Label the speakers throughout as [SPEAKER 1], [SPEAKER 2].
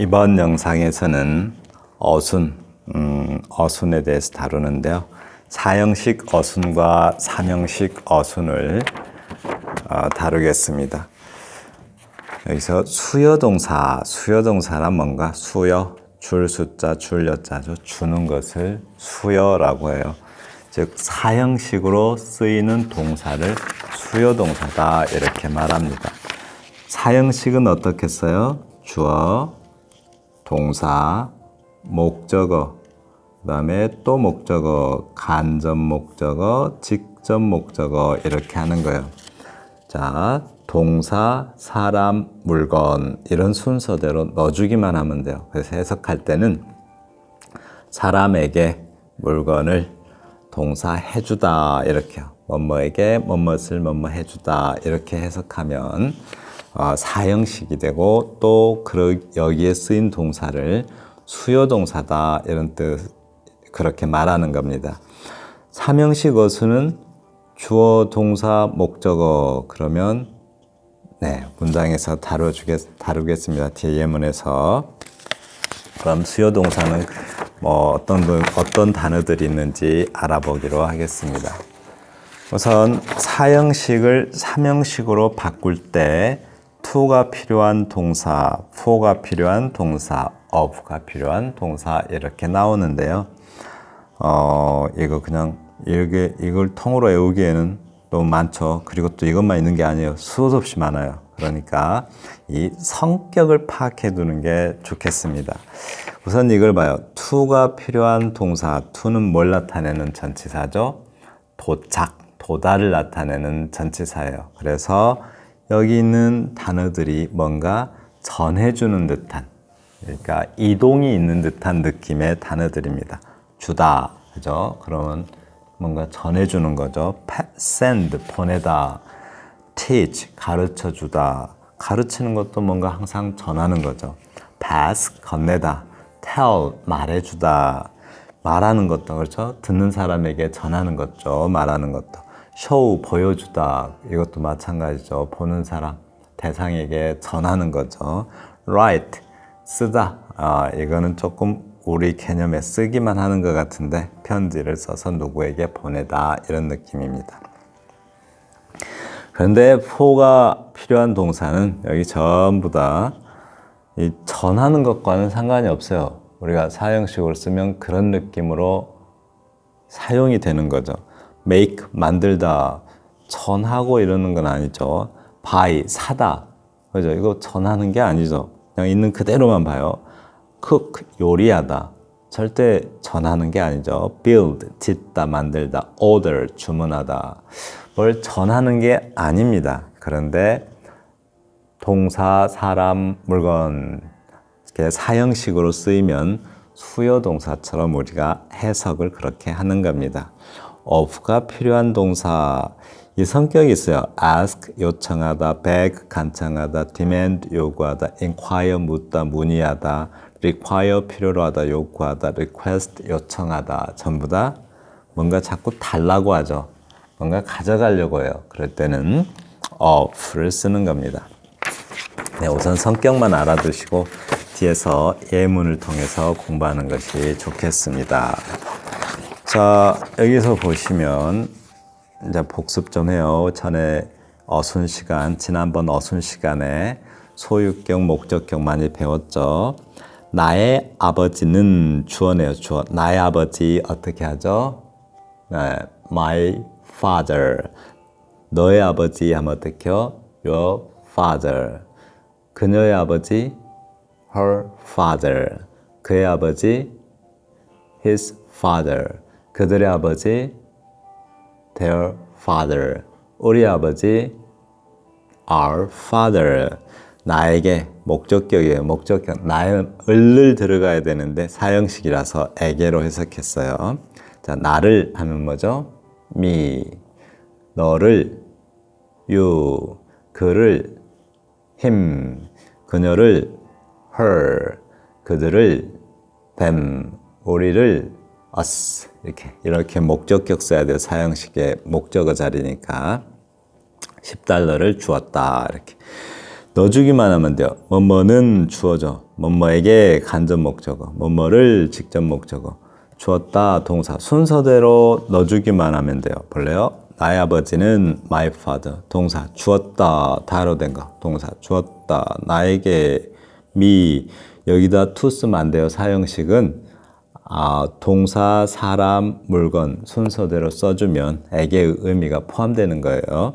[SPEAKER 1] 이번 영상에서는 어순, 음, 어순에 대해서 다루는데요. 사형식 어순과 삼형식 어순을 어, 다루겠습니다. 여기서 수여동사, 수여동사란 뭔가 수여, 줄 숫자, 줄 여자죠. 주는 것을 수여라고 해요. 즉 사형식으로 쓰이는 동사를 수여동사다 이렇게 말합니다. 사형식은 어떻게 써요? 주어, 동사, 목적어, 그 다음에 또 목적어, 간접 목적어, 직접 목적어 이렇게 하는 거예요. 자, 동사, 사람, 물건 이런 순서대로 넣어주기만 하면 돼요. 그래서 해석할 때는 사람에게 물건을 동사 해주다 이렇게요. 뭐뭐에게 뭐뭇을 뭐뭐 해주다 이렇게 해석하면 어, 사형식이 되고 또그 여기에 쓰인 동사를 수요동사다 이런 뜻 그렇게 말하는 겁니다. 삼형식 어수는 주어, 동사, 목적어 그러면 네 문장에서 다뤄주겠 다루겠습니다. 뒤에 예문에서 그럼 수요 동사는 뭐 어떤 어떤 단어들이 있는지 알아보기로 하겠습니다. 우선 사형식을 삼형식으로 바꿀 때 to가 필요한 동사, for가 필요한 동사, of가 필요한 동사 이렇게 나오는데요. 어, 이거 그냥 이게 이걸 통으로 외우기에는 너무 많죠. 그리고 또 이것만 있는 게 아니에요. 수도 없이 많아요. 그러니까 이 성격을 파악해 두는 게 좋겠습니다. 우선 이걸 봐요. to가 필요한 동사, to는 뭘 나타내는 전치사죠? 도착, 도달을 나타내는 전치사예요. 그래서 여기 있는 단어들이 뭔가 전해주는 듯한, 그러니까 이동이 있는 듯한 느낌의 단어들입니다. 주다, 그죠? 그러면 뭔가 전해주는 거죠. send, 보내다. teach, 가르쳐 주다. 가르치는 것도 뭔가 항상 전하는 거죠. pass, 건네다. tell, 말해주다. 말하는 것도 그렇죠. 듣는 사람에게 전하는 것죠. 말하는 것도. Show, 보여주다. 이것도 마찬가지죠. 보는 사람, 대상에게 전하는 거죠. write, 쓰다. 아, 이거는 조금 우리 개념에 쓰기만 하는 것 같은데 편지를 써서 누구에게 보내다 이런 느낌입니다. 그런데 for가 필요한 동사는 여기 전부 다 이 전하는 것과는 상관이 없어요. 우리가 사형식으로 쓰면 그런 느낌으로 사용이 되는 거죠. Make 만들다 전하고 이러는 건 아니죠. buy 사다 그죠? 이거 전하는 게 아니죠. 그냥 있는 그대로만 봐요. cook 요리하다 절대 전하는 게 아니죠. build 짓다 만들다 order 주문하다 뭘 전하는 게 아닙니다. 그런데 동사, 사람, 물건 이렇게 사형식으로 쓰이면 수요 동사처럼 우리가 해석을 그렇게 하는 겁니다. Of가 필요한 동사 이 성격이 있어요. ask 요청하다, beg 간청하다, demand 요구하다, inquire 묻다, 문의하다, require 필요로 하다, 요구하다, request 요청하다 전부 다 뭔가 자꾸 달라고 하죠. 뭔가 가져가려고 해요. 그럴 때는 of를 쓰는 겁니다. 네, 우선 성격만 알아두시고 뒤에서 예문을 통해서 공부하는 것이 좋겠습니다. 자, 여기서 보시면 이제 복습 좀 해요. 전에 어순 시간, 지난번 어순 시간에 소유격, 목적격 많이 배웠죠. 나의 아버지는 주어네요, 주어. 나의 아버지 어떻게 하죠? 네, my father. 너의 아버지 하면 어떻게요? Your father. 그녀의 아버지 her father. 그의 아버지 his father. 그들의 아버지 their father. 우리 아버지 our father. 나에게 목적격이에요. 목적격. 나의 을을 들어가야 되는데 사형식이라서 에게로 해석했어요. 자, 나를 하면 뭐죠? me. 너를 you. 그를 him. 그녀를 her. 그들을 them. 우리를 us. 이렇게 이렇게 목적격 써야 돼요. 사형식의 목적어 자리니까 10달러를 주었다. 이렇게. 넣어주기만 하면 돼요. 뭐뭐는 주어져. 뭐뭐에게 간접 목적어. 뭐뭐를 직접 목적어. 주었다 동사. 순서대로 넣어주기만 하면 돼요. 볼래요? 나의 아버지는 my father. 동사. 주었다. 다로 된 거. 동사. 주었다. 나에게 me. 여기다 to 쓰면 안 돼요. 사형식은 아, 동사, 사람, 물건 순서대로 써주면 에게의 의미가 포함되는 거예요.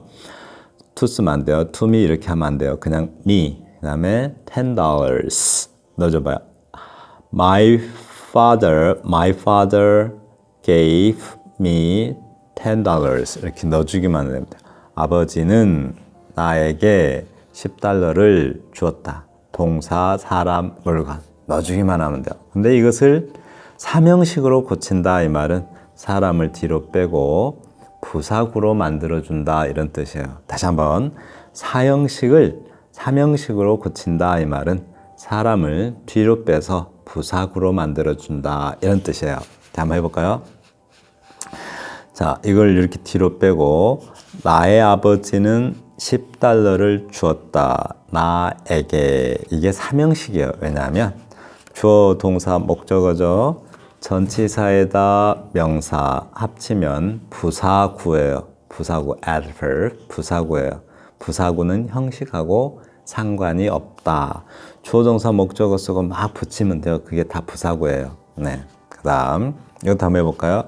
[SPEAKER 1] to 쓰면 안 돼요. to me 이렇게 하면 안 돼요. 그냥 me. 그 다음에 ten dollars 넣어줘봐요. My father, my father gave me ten dollars 이렇게 넣어주기만 하면 됩니다. 아버지는 나에게 10달러를 주었다. 동사, 사람, 물건 넣어주기만 하면 돼요. 근데 이것을 삼형식으로 고친다 이 말은 사람을 뒤로 빼고 부사구로 만들어준다 이런 뜻이에요. 다시 한번 사형식을 삼형식으로 고친다 이 말은 사람을 뒤로 빼서 부사구로 만들어준다 이런 뜻이에요. 자, 한번 해볼까요? 자, 이걸 이렇게 뒤로 빼고 나의 아버지는 10달러를 주었다. 나에게 이게 삼형식이에요. 왜냐하면 주어 동사 목적어죠. 전치사에다 명사 합치면 부사구예요. 부사구 adverb 부사구예요. 부사구는 형식하고 상관이 없다. 주어 동사 목적어 쓰고 막 붙이면 돼요. 그게 다 부사구예요. 네. 그다음 이거 다음 해볼까요?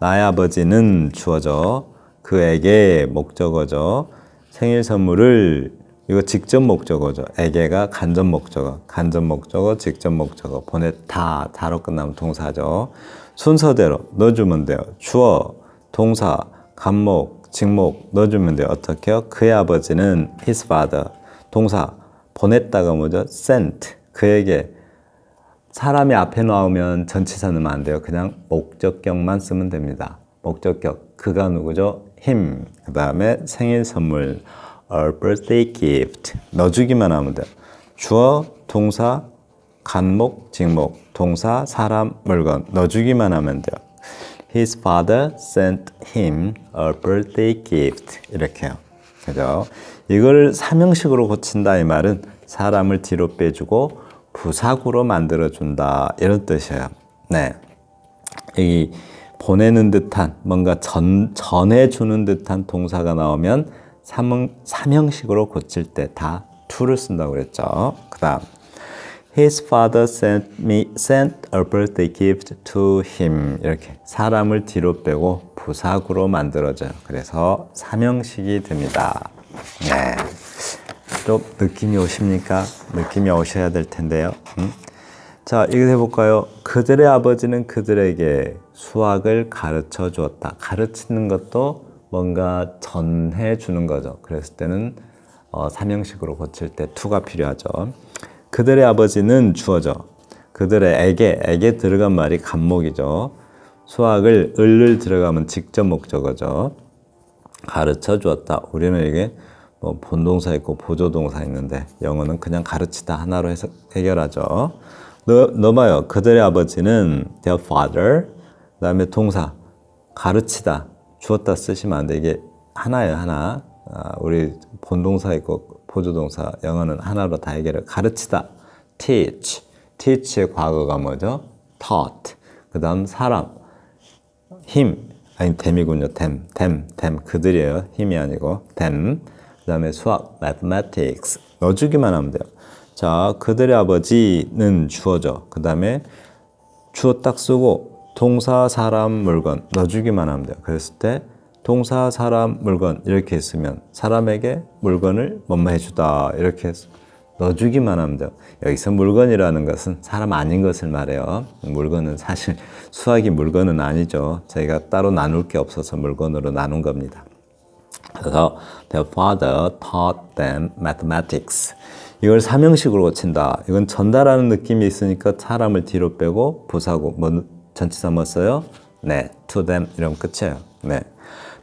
[SPEAKER 1] 나의 아버지는 주어져 그에게 목적어죠. 생일 선물을 이거 직접 목적어죠. 에게가 간접 목적어, 간접 목적어, 직접 목적어 보냈다 다로 끝나면 동사죠. 순서대로 넣어주면 돼요. 주어, 동사, 간목, 직목 넣어주면 돼요. 어떻게요? 그의 아버지는 his father. 동사 보냈다가 뭐죠? sent 그에게 사람이 앞에 나오면 전치사 넣으면 안 돼요. 그냥 목적격만 쓰면 됩니다. 목적격 그가 누구죠? him. 그 다음에 생일 선물 a birthday gift 넣어주기만 하면 돼요. 주어, 동사, 간목, 직목, 동사, 사람, 물건 넣어주기만 하면 돼요. His father sent him a birthday gift 이렇게요. 그죠? 이걸 삼형식으로 고친다 이 말은 사람을 뒤로 빼주고 부사구로 만들어 준다 이런 뜻이에요. 네. 이 보내는 듯한 뭔가 전, 전해 주는 듯한 동사가 나오면 삼형, 삼형 식으로 고칠 때 다 to를 쓴다고 그랬죠. 그 다음 His father sent me sent a birthday gift to him 이렇게 사람을 뒤로 빼고 부사구로 만들어져요. 그래서 삼형식이 됩니다. 네. 좀 느낌이 오십니까? 느낌이 오셔야 될 텐데요. 음? 자, 이거 해볼까요? 그들의 아버지는 그들에게 수학을 가르쳐 주었다. 가르치는 것도 뭔가 전해 주는 거죠. 그랬을 때는 어, 삼형식으로 고칠 때 투가 필요하죠. 그들의 아버지는 주어져. 그들의 에게, 에게 들어간 말이 간목이죠. 수학을 을을 들어가면 직접 목적어죠. 가르쳐 주었다. 우리는 이게 뭐 본동사 있고 보조동사 있는데 영어는 그냥 가르치다 하나로 해서 해결하죠. 너, 넣어봐요. 그들의 아버지는 their father. 그 다음에 동사 가르치다. 주었다 쓰시면 안 돼. 이게 하나예요, 하나. 아, 우리 본동사 있고 보조동사 영어는 하나로 다 해결해. 가르치다. teach. teach의 과거가 뭐죠? taught. 그 다음 사람. 힘. 아니, 댐이군요. 댐. 댐. 댐. 그들이에요. 힘이 아니고. 댐. 그 다음에 수학. mathematics. 넣어주기만 하면 돼요. 자, 그들의 아버지는 주어져. 그 다음에 주어 딱 쓰고 동사, 사람, 물건 넣어주기만 하면 돼요. 그랬을 때 동사, 사람, 물건 이렇게 있으면 사람에게 물건을 뭐뭐 해주다 이렇게 넣어주기만 하면 돼요. 여기서 물건이라는 것은 사람 아닌 것을 말해요. 물건은 사실 수학이 물건은 아니죠. 저희가 따로 나눌 게 없어서 물건으로 나눈 겁니다. 그래서 their father taught them mathematics. 이걸 삼형식으로 고친다. 이건 전달하는 느낌이 있으니까 사람을 뒤로 빼고 부사고 뭐 전치사 뭐 써요? 네, to them 이러면 끝이에요. 네.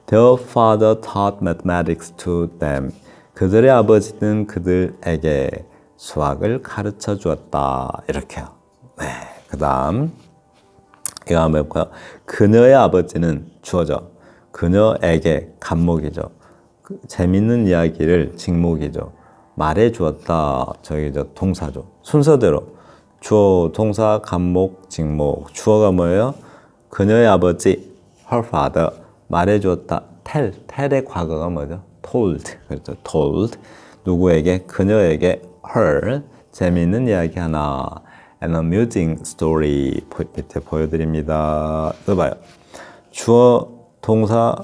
[SPEAKER 1] Their father taught mathematics to them. 그들의 아버지는 그들에게 수학을 가르쳐 주었다. 이렇게요. 네. 그 다음 이거 한번 해볼까요? 그녀의 아버지는 주어져. 그녀에게 간목이죠. 그 재밌는 이야기를 직목이죠. 말해 주었다. 저기 저 동사죠. 순서대로 주어, 동사, 간목, 직목. 주어가 뭐예요? 그녀의 아버지 her father 말해 주었다. tell, tell의 과거가 뭐죠? told. 그렇죠. told. 누구에게? 그녀에게 her 재미있는 이야기 하나. an amusing story 보- 밑에 보여드립니다. 넣어봐요. 주어, 동사,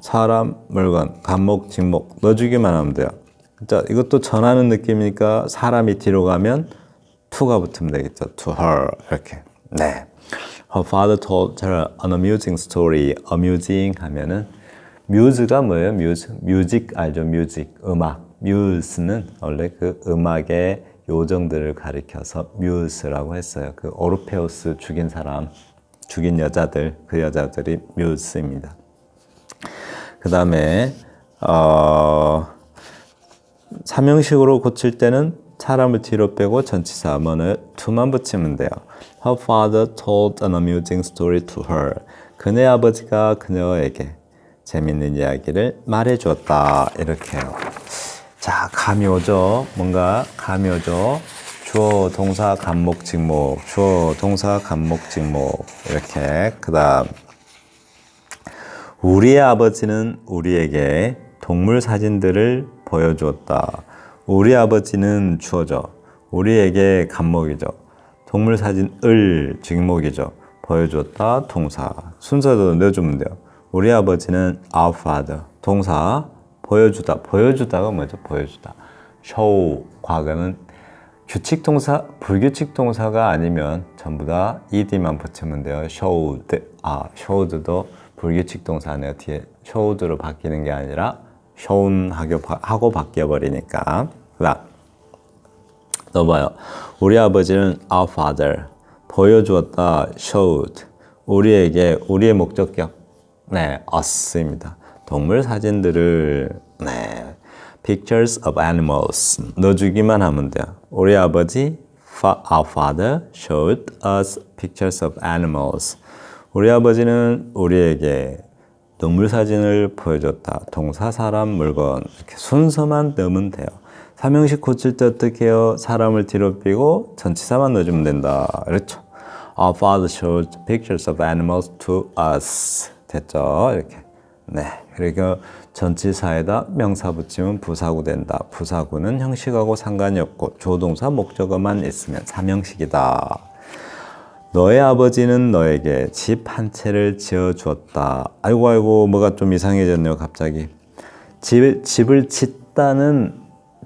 [SPEAKER 1] 사람, 물건, 간목, 직목 넣어주기만 하면 돼요. 자, 이것도 전하는 느낌이니까 사람이 뒤로 가면 to가 붙으면 되겠죠. to her 이렇게. 네. Her father told her an amusing story. amusing 하면은 muse가 뭐예요? muse. 알죠? music. 음악. muse는 원래 그 음악의 요정들을 가리켜서 muse라고 했어요. 그 오르페우스 죽인 사람, 죽인 여자들, 그 여자들이 muse입니다. 그 다음에 어, 삼형식으로 고칠 때는 사람을 뒤로 빼고 전치사 뭐는 to만 붙이면 돼요. Her father told an amusing story to her. 그네 아버지가 그녀에게 재밌는 이야기를 말해 주었다. 이렇게 해요. 자, 감이 오죠? 뭔가 감이 오죠? 주어, 동사, 간목, 직목. 주어, 동사, 간목, 직목. 이렇게. 그 다음. 우리의 아버지는 우리에게 동물 사진들을 보여주었다. 우리 아버지는 주어져. 우리에게 간목이죠. 동물 사진 을 직목이죠. 보여주었다. 동사. 순서도 넣어주면 돼요. 우리 아버지는 our father. 동사. 보여주다. 보여주다가 뭐죠? 보여주다. show. 과거는 규칙 동사, 불규칙 동사가 아니면 전부 다 ed만 붙이면 돼요. showed. 아, showed도 불규칙 동사네요. 뒤에 showed로 바뀌는 게 아니라 shown 하고, 바- 하고 바뀌어 버리니까. 넣어봐요. 우리 아버지는 our father 보여주었다. showed 우리에게 우리의 목적격 네 us입니다. 동물 사진들을 네 pictures of animals 넣어주기만 하면 돼요. 우리 아버지 our father showed us pictures of animals. 우리 아버지는 우리에게 동물 사진을 보여줬다. 동사, 사람, 물건 이렇게 순서만 넣으면 돼요. 삼형식 고칠 때 어떻게 해요? 사람을 뒤로 빼고 전치사만 넣어주면 된다. 그렇죠? Our father showed pictures of animals to us. 됐죠? 이렇게. 네. 그리고 전치사에다 명사 붙이면 부사구 된다. 부사구는 형식하고 상관이 없고 조동사 목적어만 있으면 삼형식이다. 너의 아버지는 너에게 집 한 채를 지어 주었다. 아이고 아이고 뭐가 좀 이상해졌네요 갑자기. 집, 집을 짓다는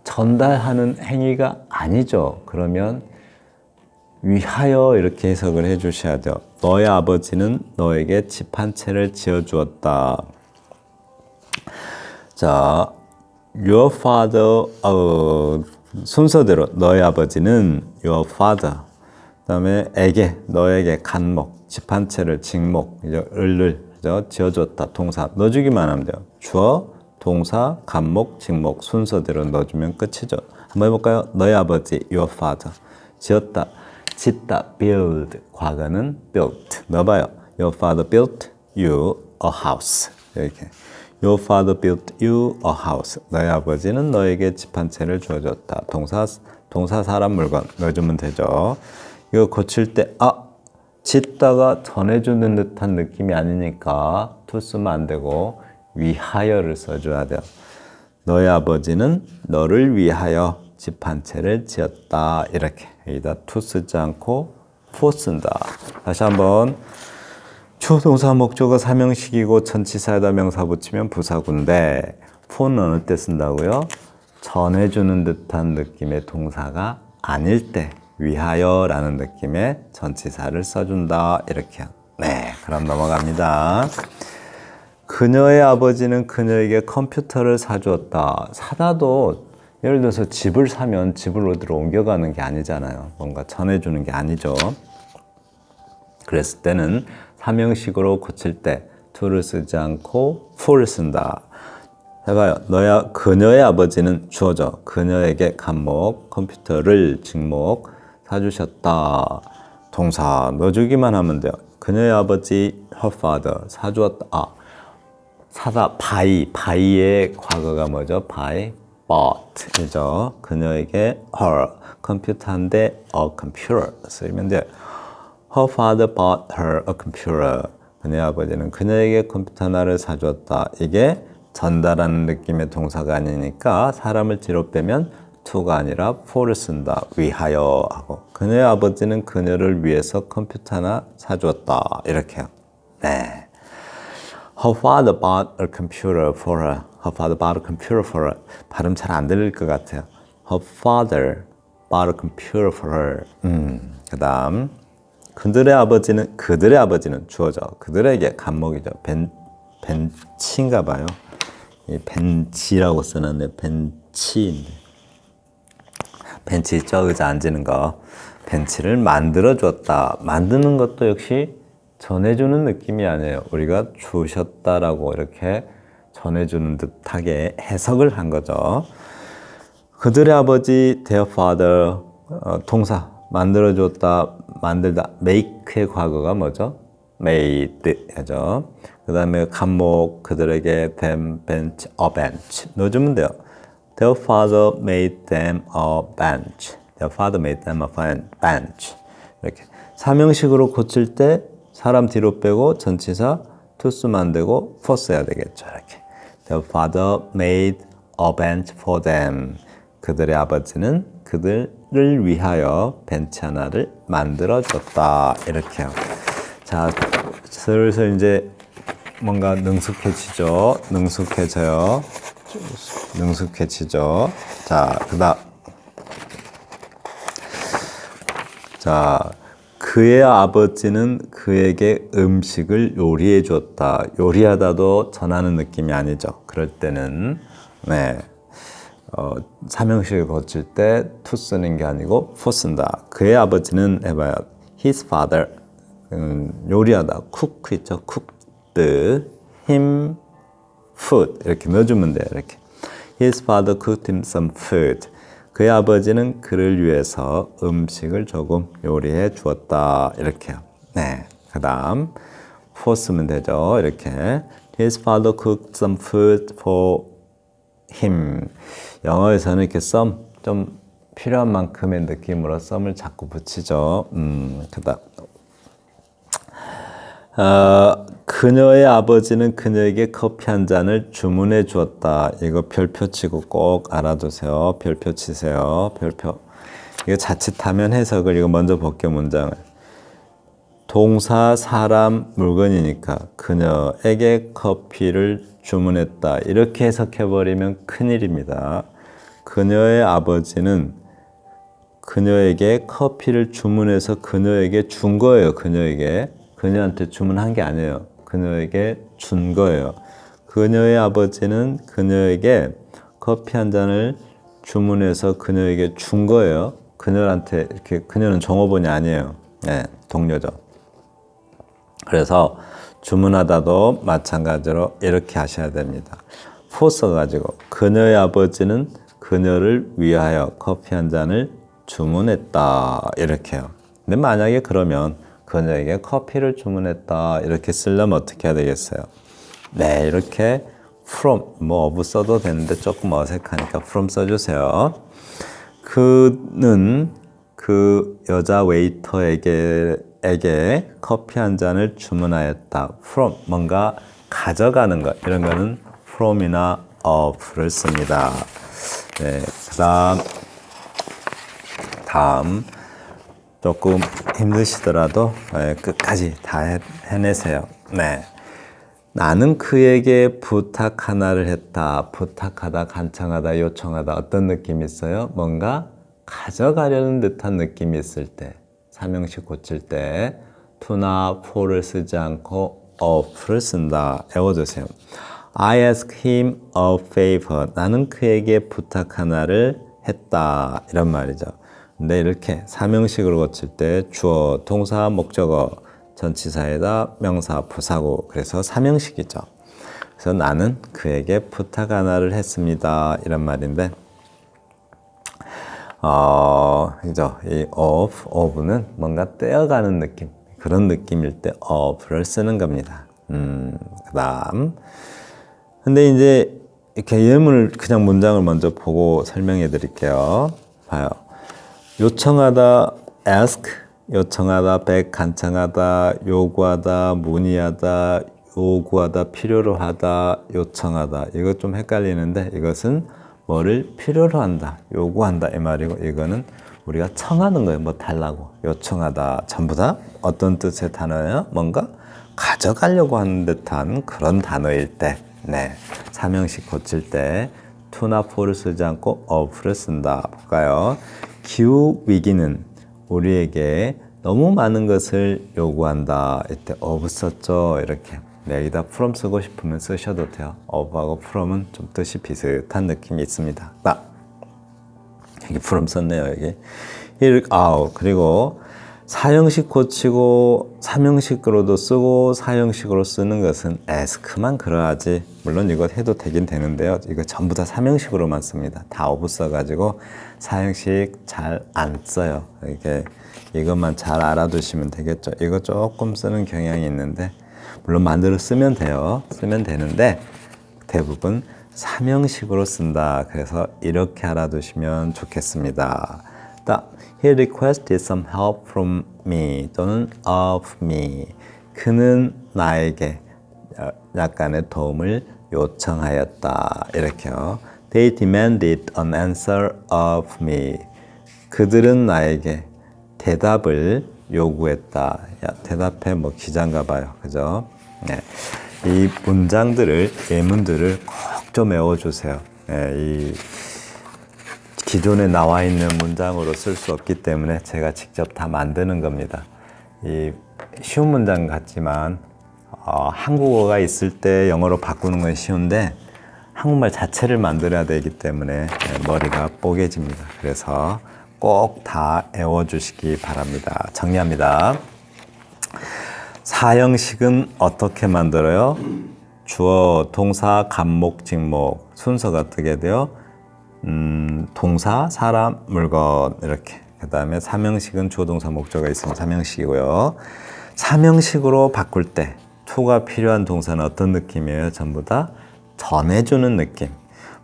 [SPEAKER 1] 전달하는 행위가 아니죠. 그러면 위하여 이렇게 해석을 해 주셔야 돼요. 너의 아버지는 너에게 집 한 채를 지어 주었다. 자, your father 어, 순서대로 너의 아버지는 your father 그다음에 에게 너에게 간목 집한 채를 직목 이제 을을 그죠? 지어줬다 동사. 넣어주기만 하면 돼요. 주어 동사 간목 직목 순서대로 넣어주면 끝이죠. 한번 해볼까요? 너의 아버지 your father. 지었다 짓다 build. 과거는 built. 넣어봐요. Your father built you a house. 이렇게. Your father built you a house. 너의 아버지는 너에게 집 한 채를 주어줬다. 동사 동사 사람 물건 넣어주면 되죠. 이거 고칠 때 아, 짓다가 전해주는 듯한 느낌이 아니니까 to 쓰면 안 되고 위하여를 써줘야 돼요. 너의 아버지는 너를 위하여 집 한 채를 지었다. 이렇게 여기다 to 쓰지 않고 for 쓴다. 다시 한번 추동사 목적어 삼형식이고 전치사에다 명사 붙이면 부사구인데 for는 어느 때 쓴다고요? 전해주는 듯한 느낌의 동사가 아닐 때 위하여라는 느낌의 전치사를 써준다 이렇게 네 그럼 넘어갑니다 그녀의 아버지는 그녀에게 컴퓨터를 사주었다 사다도 예를 들어서 집을 사면 집을 어디로 옮겨가는 게 아니잖아요 뭔가 전해주는 게 아니죠 그랬을 때는 삼형식으로 고칠 때 to를 쓰지 않고 for를 쓴다. 해봐요. 너야 그녀의 아버지는 주어져. 그녀에게 간목 컴퓨터를 직목 사주셨다. 동사 넣어주기만 하면 돼요. 그녀의 아버지 her father 사주었다. 아 사다 buy buy의 과거가 뭐죠? buy bought이죠. 그녀에게 her 컴퓨터인데 a computer 쓰면 돼요. Her father bought her a computer. 그녀의 아버지는 그녀에게 컴퓨터 하나를 사주었다. 이게 전달하는 느낌의 동사가 아니니까 사람을 뒤로 빼면 to가 아니라 for를 쓴다. 위하여 하고 그녀의 아버지는 그녀를 위해서 컴퓨터 하나 사주었다. 이렇게요. 네. Her father bought a computer for her. Her father bought a computer for her. 발음 잘 안 들릴 것 같아요. Her father bought a computer for her. 음, 그다음 그들의 아버지는 그들의 아버지는 주어져. 그들에게 간목이죠. 벤 벤치인가 봐요. 이 벤치라고 쓰는데 벤치인데 벤치 있죠? 의자 앉는 거. 벤치를 만들어 줬다. 만드는 것도 역시 전해주는 느낌이 아니에요. 우리가 주셨다라고 이렇게 전해주는 듯하게 해석을 한 거죠. 그들의 아버지, their father, 어, 동사, 만들어줬다, 만들다, make의 과거가 뭐죠? made, 하죠. 그 다음에 간목, 그들에게 them, bench, a bench. 넣어주면 돼요. Their father made them a bench. Their father made them a ben- bench. 이렇게. 사명식으로 고칠 때 사람 뒤로 빼고 전치사 되고 for 써야 되겠죠. 이렇게. Their father made a bench for them. 그들의 아버지는 그들을 위하여 벤치 하나를 만들어 줬다. 이렇게요. 자, 슬슬 이제 뭔가 능숙해지죠. 능숙해져요. 능숙해지죠. 자, 그다음 자, 그의 아버지는 그에게 음식을 요리해 줬다. 요리하다도 전하는 느낌이 아니죠. 그럴 때는 네. 어, 삼형식을 거칠 때 to 쓰는 게 아니고 for 쓴다. 그의 아버지는 해봐요. His father 음, 요리하다. cook 있죠. cooked him food 이렇게 넣어주면 돼요. 이렇게 His father cooked him some food. 그의 아버지는 그를 위해서 음식을 조금 요리해 주었다. 이렇게요. 네. 그 다음 for 쓰면 되죠. 이렇게 His father cooked some food for him. 영어에서는 이렇게 some 좀 필요한 만큼의 느낌으로 some을 자꾸 붙이죠. 음, 그다음 어, 그녀의 아버지는 그녀에게 커피 한 잔을 주문해 주었다. 이거 별표 치고 꼭 알아두세요. 별표 치세요. 별표. 이거 자칫하면 해석을 이거 먼저 볼게요. 문장을. 동사, 사람, 물건이니까 그녀에게 커피를 주문했다. 이렇게 해석해 버리면 큰일입니다. 그녀의 아버지는 그녀에게 커피를 주문해서 그녀에게 준 거예요. 그녀에게. 그녀한테 주문한 게 아니에요. 그녀에게 준 거예요. 그녀의 아버지는 그녀에게 커피 한 잔을 주문해서 그녀에게 준 거예요. 그녀한테 이렇게 그녀는 종업원이 아니에요. 네, 동료죠. 그래서 주문하다도 마찬가지로 이렇게 하셔야 됩니다. 포 써 가지고 그녀의 아버지는 그녀를 위하여 커피 한 잔을 주문했다 이렇게요. 근데 만약에 그러면 그녀에게 커피를 주문했다 이렇게 쓰려면 어떻게 해야 되겠어요? 네 이렇게 from 뭐 of 써도 되는데 조금 어색하니까 from 써주세요. 그는 그 여자 웨이터에게 에게 커피 한 잔을 주문하였다. from 뭔가 가져가는 것 이런 거는 from이나 of를 씁니다. 네, 그다음 다음 조금 힘드시더라도 네, 끝까지 다 해, 해내세요. 네. 나는 그에게 부탁 하나를 했다. 부탁하다, 간청하다, 요청하다 어떤 느낌이 있어요? 뭔가 가져가려는 듯한 느낌이 있을 때 삼형식 고칠 때 to나 for를 쓰지 않고 of를 쓴다. 외워두세요. I ask him a favor. 나는 그에게 부탁 하나를 했다. 이런 말이죠. 근데 이렇게 삼형식으로 고칠 때 주어, 동사, 목적어, 전치사에다 명사, 부사고 그래서 삼형식이죠. 그래서 나는 그에게 부탁 하나를 했습니다. 이런 말인데 어, 그죠. 이 of, of는 뭔가 떼어가는 느낌. 그런 느낌일 때 of를 쓰는 겁니다. 음, 그 다음. 근데 이제 이렇게 예문을 그냥 문장을 먼저 보고 설명해 드릴게요. 봐요. 요청하다 ask, 요청하다 beg, 간청하다, 요구하다, 문의하다, 요구하다, 필요로 하다, 요청하다. 이거 좀 헷갈리는데 이것은 뭐를 필요로 한다, 요구한다 이 말이고 이거는 우리가 청하는 거예요. 뭐 달라고 요청하다 전부 다 어떤 뜻의 단어예요? 뭔가 가져가려고 하는 듯한 그런 단어일 때, 네 삼형식 고칠 때 to나 for를 쓰지 않고 of를 쓴다. 볼까요? 기후 위기는 우리에게 너무 많은 것을 요구한다. 이때 of 썼죠. 이렇게. 네, 여기다 from 쓰고 싶으면 쓰셔도 돼요. of하고 from은 좀 뜻이 비슷한 느낌이 있습니다. 나. 여기 from 썼네요, 여기. out. 그리고 사형식 고치고 삼형식으로도 쓰고 사형식으로 쓰는 것은 ask만 그러하지. 물론 이거 해도 되긴 되는데요. 이거 전부 다 삼형식으로만 씁니다. 다 of 써가지고 사형식 잘 안 써요. 이게 이것만 잘 알아두시면 되겠죠. 이거 조금 쓰는 경향이 있는데 물론 만들어 쓰면 돼요. 쓰면 되는데 대부분 삼형식으로 쓴다. 그래서 이렇게 알아두시면 좋겠습니다. 딱 He requested some help from me 또는 of me. 그는 나에게 어, 약간의 도움을 요청하였다. 이렇게요. They demanded an answer of me. 그들은 나에게 대답을 요구했다. 야, 대답해 뭐 기자인가 봐요. 그죠? 네. 이 문장들을 예문들을 꼭 좀 외워 주세요. 네, 이 기존에 나와 있는 문장으로 쓸 수 없기 때문에 제가 직접 다 만드는 겁니다. 이 쉬운 문장 같지만 어, 한국어가 있을 때 영어로 바꾸는 건 쉬운데 한국말 자체를 만들어야 되기 때문에 머리가 뽀개집니다. 그래서 꼭 다 외워주시기 바랍니다. 정리합니다. 사형식은 어떻게 만들어요? 주어, 동사, 간목, 직목 순서가 어떻게 돼요? 음, 동사, 사람, 물건 이렇게. 그 다음에 삼형식은 주어, 동사, 목적어가 있으면 삼형식이고요. 삼형식으로 바꿀 때 to가 필요한 동사는 어떤 느낌이에요? 전부 다 전해주는 느낌.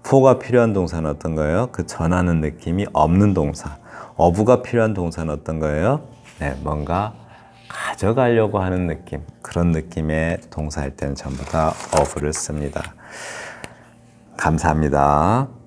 [SPEAKER 1] for가 필요한 동사는 어떤 거예요? 그 전하는 느낌이 없는 동사. of가 필요한 동사는 어떤 거예요? 네, 뭔가 가져가려고 하는 느낌. 그런 느낌의 동사일 때는 전부 다 of를 씁니다. 감사합니다.